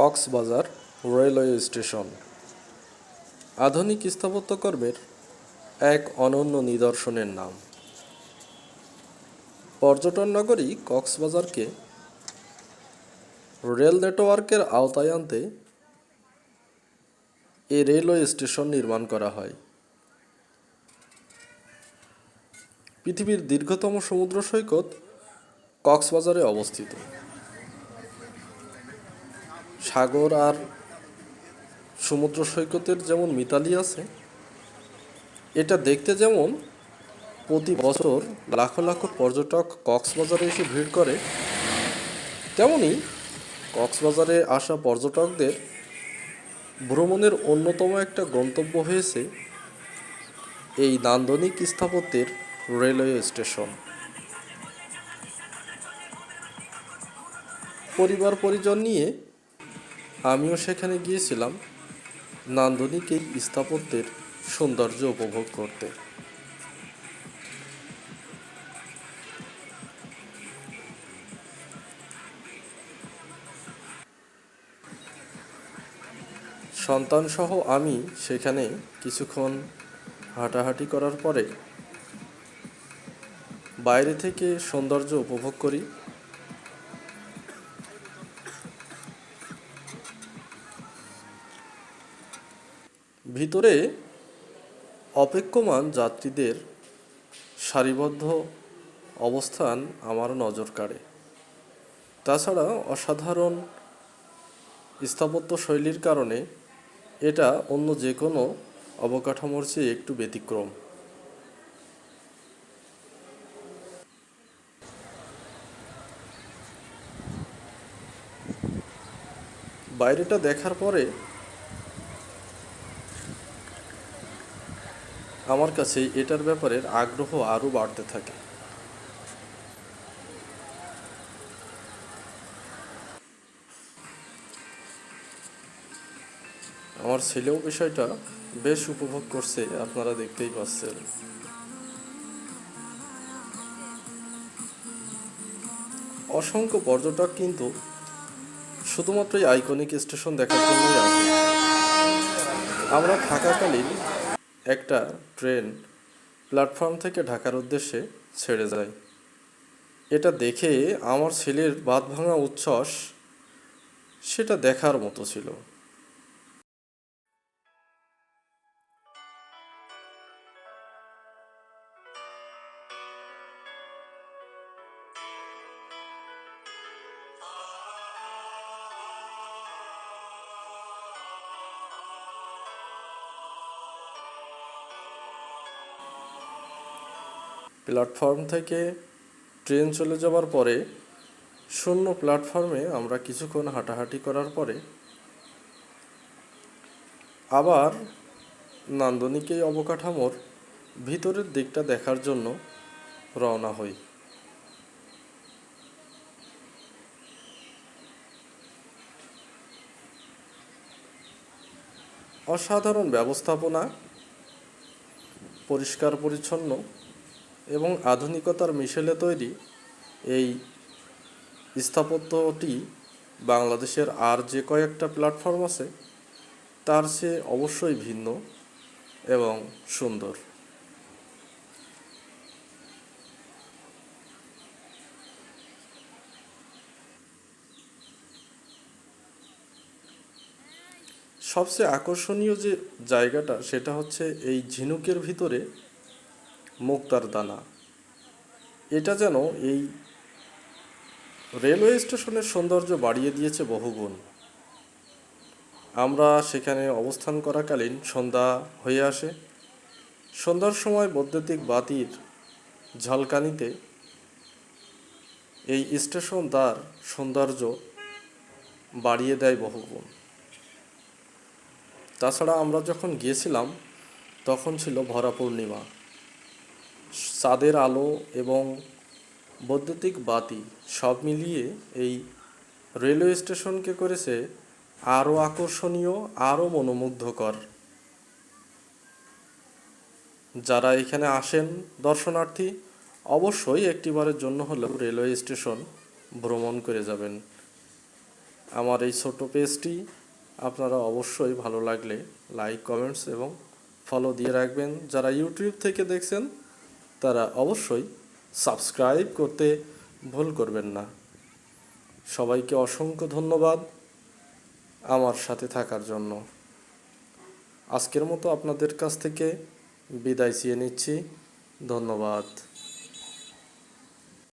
Cox's Bazar railway station. আধুনিক স্থাপত্যকর্মের এক অনন্য নিদর্শনের নাম। পর্যটন নগরী কক্সবাজারকে রেল নেটওয়ার্কের আওতায় আনতে এ রেলওয়ে স্টেশন নির্মাণ করা হয়। পৃথিবীর দীর্ঘতম সমুদ্র সৈকত কক্সবাজারে অবস্থিত। সাগর আর সমুদ্র সৈকতের যেমন মিতালি আছে, এটা দেখতে যেমন প্রতি বছর লাখো লাখো পর্যটক কক্সবাজারে এসে ভিড় করে, তেমনি কক্সবাজারে আসা পর্যটকদের ভ্রমণের অন্যতম একটা গন্তব্য হয়েছে এই নান্দনিক স্থাপত্যের রেলওয়ে স্টেশন। পরিবার পরিজন নিয়ে আমিও সেখানে গিয়েছিলাম নান্দনিক এই স্থাপত্যের সৌন্দর্য উপভোগ করতে। সন্তানসহ আমি সেখানে কিছুক্ষণ হাঁটাহাঁটি করার পরে বাইরে থেকে সৌন্দর্য উপভোগ করি। ভিতরে অপেক্ষমান যাত্রীদের সারিবদ্ধ অবস্থান আমার নজর কাড়ে। তাছাড়া অসাধারণ স্থাপত্য শৈলীর কারণে এটা অন্য যে কোনো অবকাঠামোর চেয়ে একটু ব্যতিক্রম। বাইরেটা দেখার পরে আমার কাছে এটার ব্যাপারে আগ্রহ আরও বাড়তে থাকে। আমার ছেলেও বিষয়টা বেশ উপভোগ করছে, আপনারা দেখতেই পাচ্ছেন। অসংখ্য পর্যটক কিন্তু শুধুমাত্র আইকনিক স্টেশন দেখার জন্যই আমরা থাকাকালীন একটা ট্রেন প্ল্যাটফর্ম থেকে ঢাকার উদ্দেশ্যে ছেড়ে যায়। এটা দেখে আমার ছেলের বাঁধ ভাঙা উচ্ছ্বাস সেটা দেখার মতো ছিল। প্ল্যাটফর্ম থেকে ট্রেন চলে যাওয়ার পরে শূন্য প্ল্যাটফর্মে আমরা কিছুক্ষণ হাঁটাহাঁটি করার পরে আবার নান্দনিক এই অবকাঠামোর ভিতরের দিকটা দেখার জন্য রওনা হই। অসাধারণ ব্যবস্থাপনা পরিষ্কার পরিচ্ছন্ন এবং আধুনিকতার মিশেলে তৈরি এই স্থাপত্যটি বাংলাদেশের আর যে কয়েকটা প্ল্যাটফর্ম আছে, তার চেয়ে অবশ্যই ভিন্ন এবং সুন্দর। সবচেয়ে আকর্ষণীয় যে জায়গাটা, সেটা হচ্ছে এই ঝিনুকের ভিতরে মুক্তার দানা। এটা যেন এই রেলওয়ে স্টেশনের সৌন্দর্য বাড়িয়ে দিয়েছে বহুগুণ আমরা সেখানে অবস্থান করাকালীন সন্ধ্যা হয়ে আসে। সন্ধ্যার সময় বৈদ্যুতিক বাতির ঝলকানিতে এই স্টেশন তার সৌন্দর্য বাড়িয়ে দেয় বহুগুণ তাছাড়া আমরা যখন গিয়েছিলাম, তখন ছিল ভরা পূর্ণিমা। চাঁদের আলো এবং বৈদ্যুতিক বাতি সব মিলিয়ে এই রেলওয়ে স্টেশনকে করেছে আরও আকর্ষণীয়, আরও মনোমুগ্ধকর। যারা এখানে আসেন দর্শনার্থী, অবশ্যই একটিবারের জন্য হলেও রেলওয়ে স্টেশন ভ্রমণ করে যাবেন। আমার এই ছোট পেজটি আপনারা অবশ্যই ভালো লাগলে লাইক, কমেন্টস এবং ফলো দিয়ে রাখবেন। যারা ইউটিউব থেকে দেখছেন তারা অবশ্যই সাবস্ক্রাইব করতে ভুল করবেন না। সবাইকে অসংখ্য ধন্যবাদ আমার সাথে থাকার জন্য। আজকের মতো আপনাদের কাছ থেকে বিদায় চেয়ে নিচ্ছি। ধন্যবাদ।